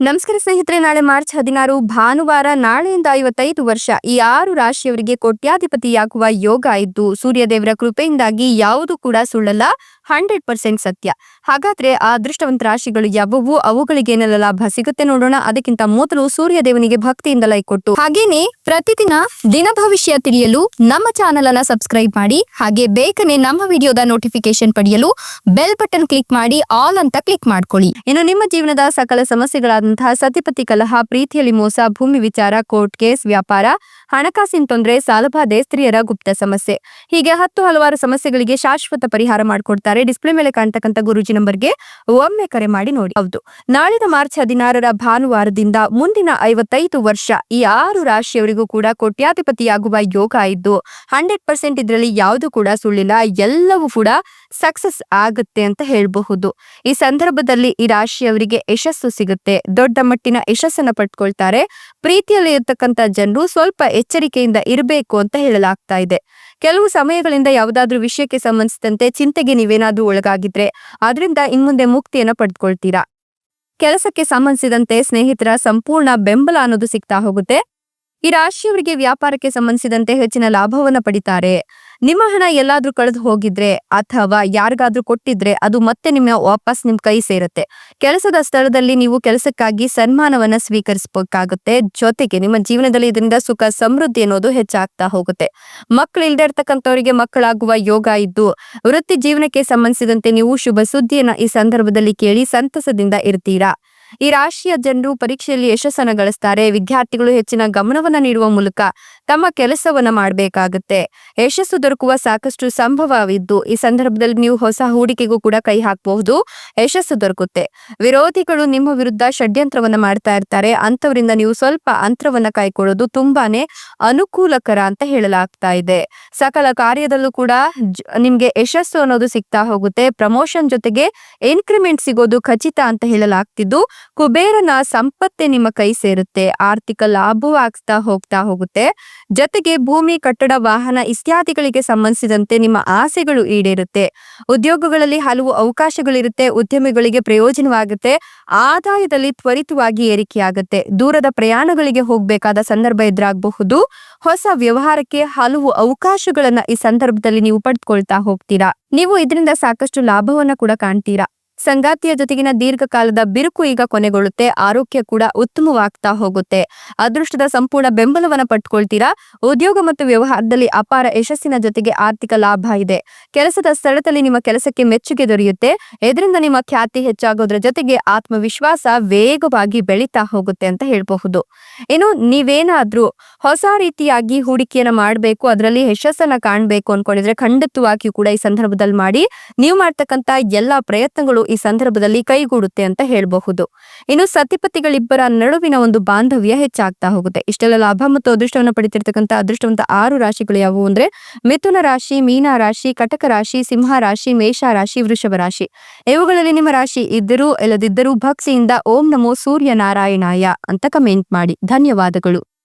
ನಮಸ್ಕಾರ ಸ್ನೇಹಿತರೆ, ನಾಳೆ ಮಾರ್ಚ್ ಹದಿನಾರು, ಭಾನುವಾರ, ನಾಳೆಯಿಂದ ಐವತ್ತೈದು ವರ್ಷ, ಈ ಆರು ರಾಶಿಯವರಿಗೆ ಕೋಟ್ಯಾಧಿಪತಿಯಾಗುವ ಯೋಗ ಇದ್ದು, ಸೂರ್ಯದೇವರ ಕೃಪೆಯಿಂದಾಗಿ ಯಾವುದು ಕೂಡ ಸುಳ್ಳಲ್ಲ, ಹಂಡ್ರೆಡ್ ಪರ್ಸೆಂಟ್ ಸತ್ಯ. ಹಾಗಾದ್ರೆ ಆ ಅದೃಷ್ಟವಂತ ರಾಶಿಗಳು ಯಾವುವು? ಅವುಗಳಿಗೆ ಏನೆಲ್ಲ ಲಾಭ ಸಿಗುತ್ತೆ ನೋಡೋಣ. ಅದಕ್ಕಿಂತ ಮೊದಲು ಸೂರ್ಯದೇವನಿಗೆ ಭಕ್ತಿಯಿಂದ ಲೈಕ್ ಕೊಟ್ಟು. ಹಾಗೇನೆ ಪ್ರತಿದಿನ ದಿನ ಭವಿಷ್ಯ ತಿಳಿಯಲು ನಮ್ಮ ಚಾನೆಲ್ ಅನ್ನ ಸಬ್ಸ್ಕ್ರೈಬ್ ಮಾಡಿ, ಹಾಗೆ ಬೇಗನೆ ನಮ್ಮ ವಿಡಿಯೋದ ನೋಟಿಫಿಕೇಶನ್ ಪಡೆಯಲು ಬೆಲ್ ಬಟನ್ ಕ್ಲಿಕ್ ಮಾಡಿ, ಆಲ್ ಅಂತ ಕ್ಲಿಕ್ ಮಾಡ್ಕೊಳ್ಳಿ. ಇನ್ನು ನಿಮ್ಮ ಜೀವನದ ಸಕಲ ಸಮಸ್ಯೆಗಳಾದಂತಹ ಸತಿಪತಿ ಕಲಹ ಪ್ರೀತಿಯಲ್ಲಿ ಮೋಸ ಭೂಮಿ ವಿಚಾರ ಕೋರ್ಟ್ ಕೇಸ್ ವ್ಯಾಪಾರ ಹಣಕಾಸಿನ ತೊಂದರೆ ಸಾಲಬಾಧೆ ಸ್ತ್ರೀಯರ ಗುಪ್ತ ಸಮಸ್ಯೆ. ಹೀಗೆ ಹತ್ತು ಹಲವಾರು ಸಮಸ್ಯೆಗಳಿಗೆ ಶಾಶ್ವತ ಪರಿಹಾರ ಮಾಡಿಕೊಡ್ತಾರೆ. ಡಿಸ್ಪ್ಲೇ ಮೇಲೆ ಕಾಣ್ತಕ್ಕಂಥ ಗುರುಜಿ ನಂಬರ್ಗೆ ಒಮ್ಮೆ ಕರೆ ಮಾಡಿ ನೋಡಿ. ಹೌದು. ನಾಳಿನ ಮಾರ್ಚ್ ಹದಿನಾರರ ಭಾನುವಾರದಿಂದ ಮುಂದಿನ ಐವತ್ತೈದು ವರ್ಷ ಈ ಆರು ರಾಶಿಯವರಿಗೂ ಕೂಡ ಕೋಟ್ಯಾಧಿಪತಿಯಾಗುವ ಯೋಗ ಇದ್ದು, ಹಂಡ್ರೆಡ್ ಪರ್ಸೆಂಟ್ ಇದರಲ್ಲಿ ಯಾವುದು ಕೂಡ ಸುಳ್ಳಿಲ್ಲ. ಎಲ್ಲವೂ ಕೂಡ ಸಕ್ಸಸ್ ಆಗುತ್ತೆ ಅಂತ ಹೇಳಬಹುದು. ಈ ಸಂದರ್ಭದಲ್ಲಿ ಈ ರಾಶಿಯವರಿಗೆ ಯಶಸ್ಸು ಸಿಗುತ್ತೆ. ದೊಡ್ಡ ಮಟ್ಟಿನ ಯಶಸ್ಸನ್ನ ಪಡ್ಕೊಳ್ತಾರೆ. ಪ್ರೀತಿಯಲ್ಲಿ ಇರತಕ್ಕಂತ ಜನರು ಸ್ವಲ್ಪ ಎಚ್ಚರಿಕೆಯಿಂದ ಇರಬೇಕು ಅಂತ ಹೇಳಲಾಗ್ತಾ ಇದೆ. ಕೆಲವು ಸಮಯಗಳಿಂದ ಯಾವುದಾದ್ರೂ ವಿಷಯಕ್ಕೆ ಸಂಬಂಧಿಸಿದಂತೆ ಚಿಂತೆಗೆ ನೀವೇನಾದ್ರೂ ಒಳಗಾಗಿದ್ರೆ ಅದರಿಂದ ಇನ್ಮುಂದೆ ಮುಕ್ತಿಯನ್ನ ಪಡೆದುಕೊಳ್ತೀರಾ? ಕೆಲಸಕ್ಕೆ ಸಂಬಂಧಿಸಿದಂತೆ ಸ್ನೇಹಿತರ ಸಂಪೂರ್ಣ ಬೆಂಬಲ ಅನ್ನೋದು ಸಿಗ್ತಾ ಹೋಗುತ್ತೆ. ಈ ರಾಶಿಯವರಿಗೆ ವ್ಯಾಪಾರಕ್ಕೆ ಸಂಬಂಧಿಸಿದಂತೆ ಹೆಚ್ಚಿನ ಲಾಭವನ್ನ ಪಡಿತಾರೆ. ನಿಮ್ಮ ಹಣ ಎಲ್ಲಾದ್ರೂ ಕಳೆದು ಹೋಗಿದ್ರೆ ಅಥವಾ ಯಾರಿಗಾದ್ರೂ ಕೊಟ್ಟಿದ್ರೆ ಅದು ಮತ್ತೆ ನಿಮ್ಮ ವಾಪಸ್ ನಿಮ್ ಕೈ ಸೇರುತ್ತೆ. ಕೆಲಸದ ಸ್ಥಳದಲ್ಲಿ ನೀವು ಕೆಲಸಕ್ಕಾಗಿ ಸನ್ಮಾನವನ್ನ ಸ್ವೀಕರಿಸಬೇಕಾಗುತ್ತೆ. ಜೊತೆಗೆ ನಿಮ್ಮ ಜೀವನದಲ್ಲಿ ಇದರಿಂದ ಸುಖ, ಸಮೃದ್ಧಿ ಅನ್ನೋದು ಹೆಚ್ಚಾಗ್ತಾ ಹೋಗುತ್ತೆ. ಮಕ್ಕಳು ಇಲ್ದೇ ಇರ್ತಕ್ಕಂಥವರಿಗೆ ಮಕ್ಕಳಾಗುವ ಯೋಗ ಇದ್ದು, ವೃತ್ತಿ ಜೀವನಕ್ಕೆ ಸಂಬಂಧಿಸಿದಂತೆ ನೀವು ಶುಭ ಸುದ್ದಿಯನ್ನ ಈ ಸಂದರ್ಭದಲ್ಲಿ ಕೇಳಿ ಸಂತಸದಿಂದ ಇರ್ತೀರಾ? ಈ ರಾಶಿಯ ಜನರು ಪರೀಕ್ಷೆಯಲ್ಲಿ ಯಶಸ್ಸನ್ನು ಗಳಿಸ್ತಾರೆ. ವಿದ್ಯಾರ್ಥಿಗಳು ಹೆಚ್ಚಿನ ಗಮನವನ್ನ ನೀಡುವ ಮೂಲಕ ತಮ್ಮ ಕೆಲಸವನ್ನ ಮಾಡಬೇಕಾಗುತ್ತೆ. ಯಶಸ್ಸು ದೊರಕುವ ಸಾಕಷ್ಟು ಸಂಭವವಿದ್ದು, ಈ ಸಂದರ್ಭದಲ್ಲಿ ನೀವು ಹೊಸ ಹೂಡಿಕೆಗೂ ಕೂಡ ಕೈ ಹಾಕಬಹುದು. ಯಶಸ್ಸು ದೊರಕುತ್ತೆ. ವಿರೋಧಿಗಳು ನಿಮ್ಮ ವಿರುದ್ಧ ಷಡ್ಯಂತ್ರವನ್ನ ಮಾಡ್ತಾ ಇರ್ತಾರೆ. ಅಂತವರಿಂದ ನೀವು ಸ್ವಲ್ಪ ಅಂತರವನ್ನ ಕಾಯ್ಕೊಳ್ಳೋದು ತುಂಬಾನೇ ಅನುಕೂಲಕರ ಅಂತ ಹೇಳಲಾಗ್ತಾ ಇದೆ. ಸಕಲ ಕಾರ್ಯದಲ್ಲೂ ಕೂಡ ನಿಮ್ಗೆ ಯಶಸ್ಸು ಅನ್ನೋದು ಸಿಗ್ತಾ ಹೋಗುತ್ತೆ. ಪ್ರಮೋಷನ್ ಜೊತೆಗೆ ಇನ್ಕ್ರಿಮೆಂಟ್ ಸಿಗೋದು ಖಚಿತ ಅಂತ ಹೇಳಲಾಗ್ತಿದ್ದು. ಕುಬೇರನ ಸಂಪತ್ತೆ ನಿಮ್ಮ ಕೈ ಸೇರುತ್ತೆ, ಆರ್ಥಿಕ ಲಾಭವೂ ಆಗ್ತಾ ಹೋಗ್ತಾ ಹೋಗುತ್ತೆ. ಜೊತೆಗೆ ಭೂಮಿ, ಕಟ್ಟಡ, ವಾಹನ ಇತ್ಯಾದಿಗಳಿಗೆ ಸಂಬಂಧಿಸಿದಂತೆ ನಿಮ್ಮ ಆಸೆಗಳು ಈಡೇರುತ್ತೆ. ಉದ್ಯೋಗಗಳಲ್ಲಿ ಹಲವು ಅವಕಾಶಗಳಿರುತ್ತೆ, ಉದ್ಯಮಿಗಳಿಗೆ ಪ್ರಯೋಜನವಾಗುತ್ತೆ, ಆದಾಯದಲ್ಲಿ ತ್ವರಿತವಾಗಿ ಏರಿಕೆಯಾಗುತ್ತೆ. ದೂರದ ಪ್ರಯಾಣಗಳಿಗೆ ಹೋಗಬೇಕಾದ ಸಂದರ್ಭ ಎದುರಾಗಬಹುದು. ಹೊಸ ವ್ಯವಹಾರಕ್ಕೆ ಹಲವು ಅವಕಾಶಗಳನ್ನ ಈ ಸಂದರ್ಭದಲ್ಲಿ ನೀವು ಪಡೆದುಕೊಳ್ತಾ ಹೋಗ್ತೀರಾ. ನೀವು ಇದರಿಂದ ಸಾಕಷ್ಟು ಲಾಭವನ್ನ ಕೂಡ ಕಾಣ್ತೀರಾ. ಸಂಗಾತಿಯ ಜೊತೆಗಿನ ದೀರ್ಘಕಾಲದ ಬಿರುಕು ಈಗ ಕೊನೆಗೊಳ್ಳುತ್ತೆ. ಆರೋಗ್ಯ ಕೂಡ ಉತ್ತಮವಾಗ್ತಾ ಹೋಗುತ್ತೆ. ಅದೃಷ್ಟದ ಸಂಪೂರ್ಣ ಬೆಂಬಲವನ್ನ ಪಟ್ಕೊಳ್ತೀರಾ? ಉದ್ಯೋಗ ಮತ್ತು ವ್ಯವಹಾರದಲ್ಲಿ ಅಪಾರ ಯಶಸ್ಸಿನ ಜೊತೆಗೆ ಆರ್ಥಿಕ ಲಾಭ ಇದೆ. ಕೆಲಸದ ಸ್ಥಳದಲ್ಲಿ ನಿಮ್ಮ ಕೆಲಸಕ್ಕೆ ಮೆಚ್ಚುಗೆ ದೊರೆಯುತ್ತೆ. ಇದರಿಂದ ನಿಮ್ಮ ಖ್ಯಾತಿ ಹೆಚ್ಚಾಗೋದ್ರ ಜೊತೆಗೆ ಆತ್ಮವಿಶ್ವಾಸ ವೇಗವಾಗಿ ಬೆಳೀತಾ ಹೋಗುತ್ತೆ ಅಂತ ಹೇಳಬಹುದು. ಇನ್ನು ನೀವೇನಾದ್ರೂ ಹೊಸ ರೀತಿಯಾಗಿ ಹೂಡಿಕೆಯನ್ನ ಮಾಡಬೇಕು, ಅದರಲ್ಲಿ ಯಶಸ್ಸನ್ನ ಕಾಣಬೇಕು ಅನ್ಕೊಂಡಿದ್ರೆ ಖಂಡಿತವಾಗಿಯೂ ಕೂಡ ಈ ಸಂದರ್ಭದಲ್ಲಿ ಮಾಡಿ. ನೀವು ಮಾಡ್ತಕ್ಕಂತ ಎಲ್ಲಾ ಪ್ರಯತ್ನಗಳು ಈ ಸಂದರ್ಭದಲ್ಲಿ ಕೈಗೂಡುತ್ತೆ ಅಂತ ಹೇಳಬಹುದು. ಇನ್ನು ಸತಿಪತಿಗಳಿಬ್ಬರ ನಡುವಿನ ಒಂದು ಬಾಂಧವ್ಯ ಹೆಚ್ಚಾಗ್ತಾ ಹೋಗುತ್ತೆ. ಇಷ್ಟೆಲ್ಲ ಲಾಭ ಮತ್ತು ಅದೃಷ್ಟವನ್ನು ಪಡಿತಿರ್ತಕ್ಕಂಥ ಅದೃಷ್ಟವಂತ ಆರು ರಾಶಿಗಳು ಯಾವುವು ಅಂದ್ರೆ ಮಿಥುನ ರಾಶಿ, ಮೀನ ರಾಶಿ, ಕಟಕ ರಾಶಿ, ಸಿಂಹ ರಾಶಿ, ಮೇಷ ರಾಶಿ, ವೃಷಭ ರಾಶಿ. ಇವುಗಳಲ್ಲಿ ನಿಮ್ಮ ರಾಶಿ ಇದ್ದರೂ, ಇಲ್ಲದಿದ್ದರೂ ಭಕ್ತಿಯಿಂದ ಓಂ ನಮೋ ಸೂರ್ಯ ನಾರಾಯಣಾಯ ಅಂತ ಕಮೆಂಟ್ ಮಾಡಿ. ಧನ್ಯವಾದಗಳು.